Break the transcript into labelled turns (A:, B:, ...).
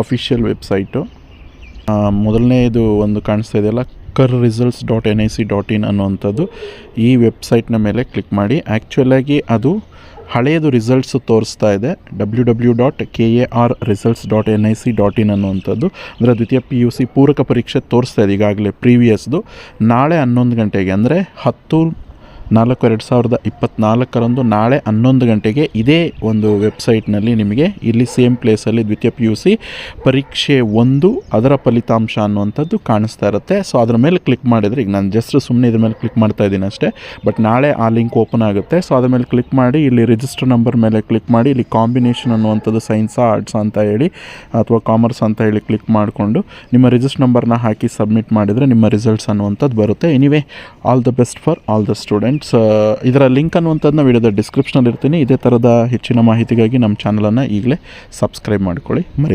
A: Official website ಮೊದಲನೇದು ಒಂದು ಕಾಣಿಸ್ತಾ ಇದೆಯಲ್ಲ kar results dot N I C dot in ಅನ್ನುವಂಥದ್ದು. ಈ ವೆಬ್ಸೈಟ್ನ ಮೇಲೆ ಕ್ಲಿಕ್ ಮಾಡಿ. ಆ್ಯಕ್ಚುಲಾಗಿ ಅದು ಹಳೆಯದು ರಿಸಲ್ಟ್ಸ್ ತೋರಿಸ್ತಾ ಇದೆ. W W dot K A R results dot N I C dot in ಅನ್ನುವಂಥದ್ದು. ಅಂದರೆ ದ್ವಿತೀಯ ಪಿ ಯು ಸಿ ಪೂರಕ ಪರೀಕ್ಷೆ ತೋರಿಸ್ತಾ ಇದೆ ಈಗಾಗಲೇ ಪ್ರೀವಿಯಸ್ದು ನಾಳೆ ಹನ್ನೊಂದು ಗಂಟೆಗೆ, ಅಂದರೆ ಹತ್ತು ನಾಲ್ಕು ಎರಡು ಸಾವಿರದ ಇಪ್ಪತ್ತ್ನಾಲ್ಕರಂದು ನಾಳೆ ಹನ್ನೊಂದು ಗಂಟೆಗೆ ಇದೇ ಒಂದು ವೆಬ್ಸೈಟ್ನಲ್ಲಿ ನಿಮಗೆ ಇಲ್ಲಿ ಸೇಮ್ ಪ್ಲೇಸಲ್ಲಿ ದ್ವಿತೀಯ ಪಿ ಯು ಸಿ ಪರೀಕ್ಷೆ ಒಂದು ಅದರ ಫಲಿತಾಂಶ ಅನ್ನುವಂಥದ್ದು ಕಾಣಿಸ್ತಾ ಇರುತ್ತೆ. ಸೊ ಅದರ ಮೇಲೆ ಕ್ಲಿಕ್ ಮಾಡಿದರೆ, ಈಗ ನಾನು ಜಸ್ಟ್ ಸುಮ್ಮನೆ ಇದ್ರ ಮೇಲೆ ಕ್ಲಿಕ್ ಮಾಡ್ತಾ ಇದ್ದೀನಿ ಅಷ್ಟೇ. ಬಟ್ ನಾಳೆ ಆ ಲಿಂಕ್ ಓಪನ್ ಆಗುತ್ತೆ. ಸೊ ಅದರ ಮೇಲೆ ಕ್ಲಿಕ್ ಮಾಡಿ, ಇಲ್ಲಿ ರಿಜಿಸ್ಟರ್ ನಂಬರ್ ಮೇಲೆ ಕ್ಲಿಕ್ ಮಾಡಿ, ಇಲ್ಲಿ ಕಾಂಬಿನೇಷನ್ ಅನ್ನುವಂಥದ್ದು ಸೈನ್ಸಾ ಆರ್ಟ್ಸ್ ಅಂತ ಹೇಳಿ, ಅಥವಾ ಕಾಮರ್ಸ್ ಅಂತ ಹೇಳಿ ಕ್ಲಿಕ್ ಮಾಡಿಕೊಂಡು, ನಿಮ್ಮ ರಿಜಿಸ್ಟರ್ ನಂಬರ್ನ ಹಾಕಿ ಸಬ್ಮಿಟ್ ಮಾಡಿದರೆ ನಿಮ್ಮ ರಿಸಲ್ಟ್ಸ್ ಅನ್ನುವಂಥದ್ದು ಬರುತ್ತೆ. Anyway all the best for all the students ಇದರ ಲಿಂಕ್ ಅನ್ನುವಂಥದ್ದನ್ನ ವಿಡಿಯೋದ ಡಿಸ್ಕ್ರಿಪ್ಷನಲ್ಲಿ ಇರ್ತೀನಿ. ಇದೇ ಥರದ ಹೆಚ್ಚಿನ ಮಾಹಿತಿಗಾಗಿ ನಮ್ಮ ಚಾನಲನ್ನು ಈಗಲೇ ಸಬ್ಸ್ಕ್ರೈಬ್ ಮಾಡ್ಕೊಳ್ಳಿ. ಮರಿ